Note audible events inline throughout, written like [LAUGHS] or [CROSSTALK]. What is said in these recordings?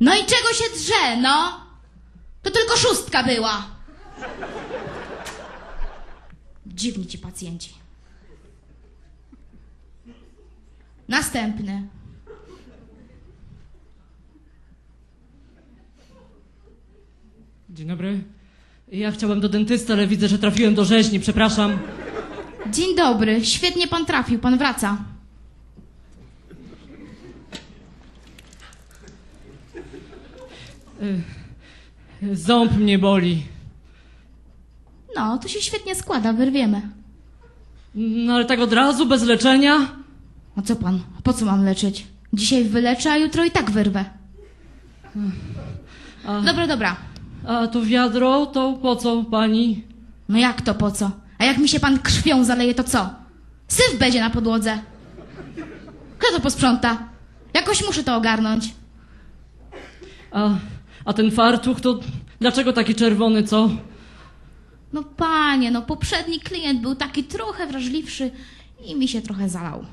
czego się drze, no? To tylko szóstka była. Dziwni ci pacjenci. Następny. Dzień dobry. Ja chciałem do dentysty, ale widzę, że trafiłem do rzeźni, przepraszam. Dzień dobry, świetnie pan trafił, pan wraca. Ząb mnie boli. No, to się świetnie składa, wyrwiemy. No ale tak od razu, bez leczenia? A co pan? Po co mam leczyć? Dzisiaj wyleczę, a jutro i tak wyrwę. A, Dobra, dobra. a to wiadro, to po co pani? No jak to po co? A jak mi się pan krwią zaleje, to co? Syf będzie na podłodze. Kto to posprząta? Jakoś muszę to ogarnąć. A, a ten fartuch to dlaczego taki czerwony, co? No panie, no poprzedni klient był taki trochę wrażliwszy i mi się trochę zalał.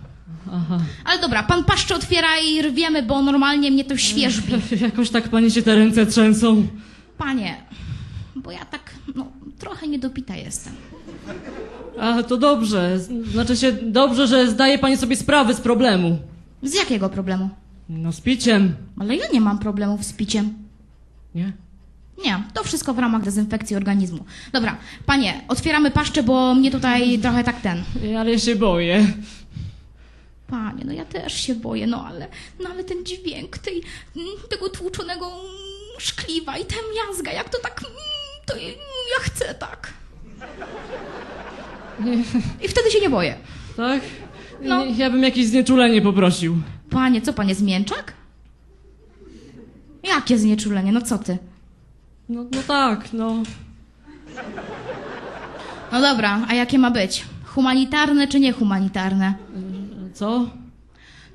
Aha. Ale dobra, pan paszczę otwiera i rwiemy, bo normalnie mnie to [LAUGHS] świeżbi. Jakoś tak pani się te ręce trzęsą. Panie, bo ja tak, no, trochę niedopita jestem. A to dobrze. Znaczy się dobrze, że zdaje pani sobie sprawę z problemu. Z jakiego problemu? No z piciem. Ale ja nie mam problemów z piciem. Nie? Nie, to wszystko w ramach dezynfekcji organizmu. Dobra, panie, otwieramy paszczę, bo mnie tutaj trochę tak ten. Ale się boję. Panie, no ja też się boję, no ale, no ale ten dźwięk tej, mm, tego tłuczonego szkliwa i ta miazga, jak to tak, mm, to ja ja chcę tak. I wtedy się nie boję. Tak? No. Ja bym jakieś znieczulenie poprosił. Panie, co pan jest mięczak? Jakie znieczulenie, no co ty? No, no tak, no. No dobra, a jakie ma być? Humanitarne czy niehumanitarne? Co?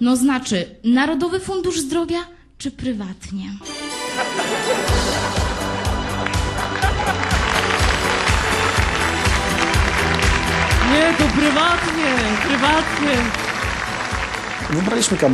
No znaczy, Narodowy Fundusz Zdrowia czy prywatnie? Nie, to prywatnie, prywatnie. Wybraliśmy kabaret.